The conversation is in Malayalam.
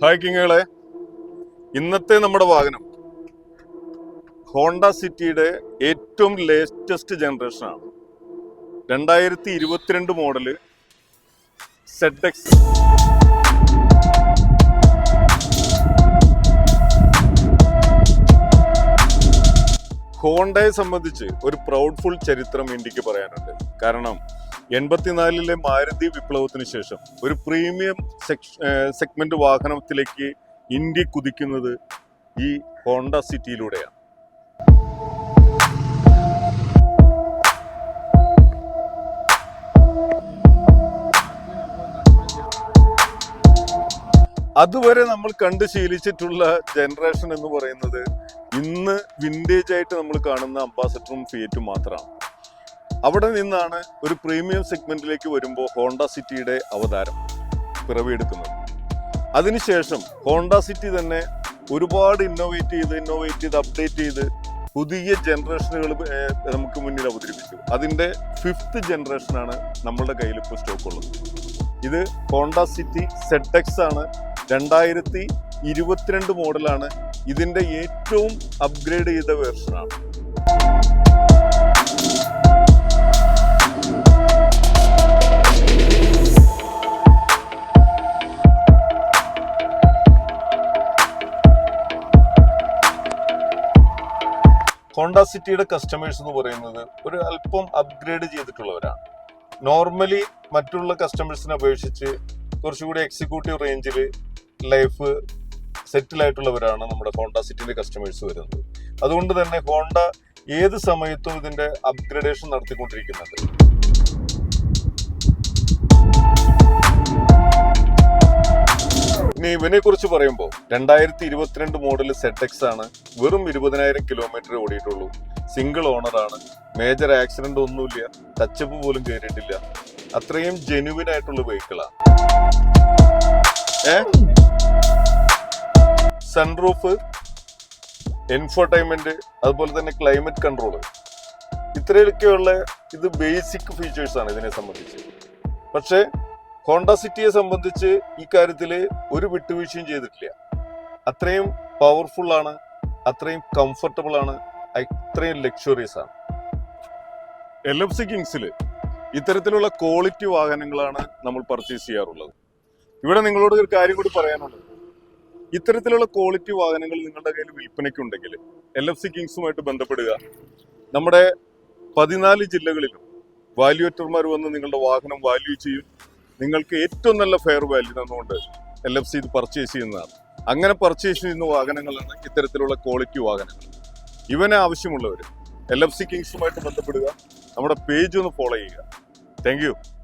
ഹായ് കിങ്ങുകളെ. ഇന്നത്തെ നമ്മുടെ വാഹനം ഹോണ്ട സിറ്റിയുടെ ഏറ്റവും ലേറ്റസ്റ്റ് ജനറേഷനാണ് രണ്ടായിരത്തി ഇരുപത്തിരണ്ട് മോഡൽ സെഡ് എക്സ് ഹോണ്ടയെ സംബന്ധിച്ച് ഒരു പ്രൗഡ്ഫുൾ ചരിത്രം ഇന്ത്യയ്ക്ക് പറയാനുണ്ട്. കാരണം എൺപത്തിനാലിലെ മാരുതി വിപ്ലവത്തിന് ശേഷം ഒരു പ്രീമിയം സെഗ്മെന്റ് വാഹനത്തിലേക്ക് ഇന്ത്യ കുതിക്കുന്നത് ഈ ഹോണ്ട സിറ്റിയിലൂടെയാണ്. അതുവരെ നമ്മൾ കണ്ട് ശീലിച്ചിട്ടുള്ള ജനറേഷൻ എന്ന് പറയുന്നത് ഇന്ന് വിന്റേജ് ആയിട്ട് നമ്മൾ കാണുന്ന അംബാസഡറും ഫിയറ്റും മാത്രമാണ്. അവിടെ നിന്നാണ് ഒരു പ്രീമിയം സെഗ്മെന്റിലേക്ക് വരുമ്പോൾ ഹോണ്ട സിറ്റിയുടെ അവതാരം പിറവിയെടുക്കുന്നത്. അതിനുശേഷം ഹോണ്ട സിറ്റി തന്നെ ഒരുപാട് ഇന്നോവേറ്റ് ചെയ്ത് ഇന്നോവേറ്റ് ചെയ്ത് അപ്ഡേറ്റ് ചെയ്ത് പുതിയ ജനറേഷനുകൾ നമുക്ക് മുന്നിൽ അവതരിപ്പിച്ചു. അതിന്റെ ഫിഫ്ത്ത് ജനറേഷനാണ് നമ്മളുടെ കയ്യിൽ ഇപ്പോൾ സ്റ്റോക്ക് ഉള്ളത്. ഇത് ഹോണ്ട സിറ്റി സെഡ് ആണ്. രണ്ടായിരത്തി ഇരുപത്തിരണ്ട് മോഡലാണ് ഇതിന്റെ ഏറ്റവും അപ്ഗ്രേഡ് ചെയ്ത വേർഷനാണ് ഹോണ്ട സിറ്റിയുടെ കസ്റ്റമേഴ്സ് എന്ന് പറയുന്നത് ഒരു അല്പം അപ്ഗ്രേഡ് ചെയ്തിട്ടുള്ളവരാണ്. നോർമലി മറ്റുള്ള കസ്റ്റമേഴ്സിനെ അപേക്ഷിച്ച് കുറച്ചുകൂടി എക്സിക്യൂട്ടീവ് റേഞ്ചിൽ ലൈഫ് സെറ്റിൽ ആയിട്ടുള്ളവരാണ് നമ്മുടെ ഹോണ്ട സിറ്റിന്റെ കസ്റ്റമേഴ്സ് വരുന്നത്. അതുകൊണ്ട് തന്നെ ഹോണ്ട ഏത് സമയത്തും ഇതിന്റെ അപ്ഗ്രഡേഷൻ നടത്തിക്കൊണ്ടിരിക്കുന്നുണ്ട്. ഇനി ഇവനെ കുറിച്ച് പറയുമ്പോൾ രണ്ടായിരത്തി ഇരുപത്തിരണ്ട് മോഡൽ സെഡ് എക്സ് ആണ് വെറും ഇരുപതിനായിരം കിലോമീറ്റർ ഓടിയിട്ടുള്ളൂ. സിംഗിൾ ഓണറാണ് മേജർ ആക്സിഡന്റ് ഒന്നുമില്ല. ടച്ചപ്പ് പോലും കയറിയിട്ടില്ല അത്രയും ജെനുവിൻ ആയിട്ടുള്ള വെഹിക്കിളാണ് ഏ? സൺറൂഫ് എൻഫോർടൈൻമെന്റ് അതുപോലെ തന്നെ ക്ലൈമറ്റ് കൺട്രോൾ ഇത്രയൊക്കെയുള്ള ഇത് ബേസിക് ഫീച്ചേഴ്സ് ആണ് ഇതിനെ സംബന്ധിച്ച്. പക്ഷേ ഹോണ്ട സിറ്റിയെ സംബന്ധിച്ച് ഈ കാര്യത്തിൽ ഒരു വിട്ടുവീഴ്ചയും ചെയ്തിട്ടില്ല. അത്രയും പവർഫുൾ ആണ് അത്രയും കംഫർട്ടബിൾ ആണ് അത്രയും ലക്ഷറിയസ് ആണ്. എൽ എഫ് സി കിങ്സിൽ ഇത്തരത്തിലുള്ള ക്വാളിറ്റി വാഹനങ്ങളാണ് നമ്മൾ പർച്ചേസ് ചെയ്യാറുള്ളത്. ഇവിടെ നിങ്ങളോട് ഒരു കാര്യം കൂടി പറയാനുള്ളത് ഇത്തരത്തിലുള്ള ക്വാളിറ്റി വാഹനങ്ങൾ നിങ്ങളുടെ കയ്യിൽ വിൽപ്പനയ്ക്കുണ്ടെങ്കിൽ എൽ എഫ് സി കിങ്സുമായിട്ട് ബന്ധപ്പെടുക. നമ്മുടെ പതിനാല് ജില്ലകളിലും വാല്യുവേറ്റർമാർ വന്ന് നിങ്ങളുടെ വാഹനം വാല്യൂ ചെയ്യും. നിങ്ങൾക്ക് ഏറ്റവും നല്ല ഫെയർ വാല്യൂ തന്നുകൊണ്ട് എൽ എഫ് സി ഇത് പർച്ചേസ് ചെയ്യുന്നതാണ്. അങ്ങനെ പർച്ചേസ് ചെയ്യുന്ന വാഹനങ്ങളാണ് ഇത്തരത്തിലുള്ള ക്വാളിറ്റി വാഹനങ്ങൾ. ഇവനെ ആവശ്യമുള്ളവർ എൽ എഫ് സി കിങ്സുമായിട്ട് ബന്ധപ്പെടുക. നമ്മുടെ പേജ് ഒന്ന് ഫോളോ ചെയ്യുക. താങ്ക്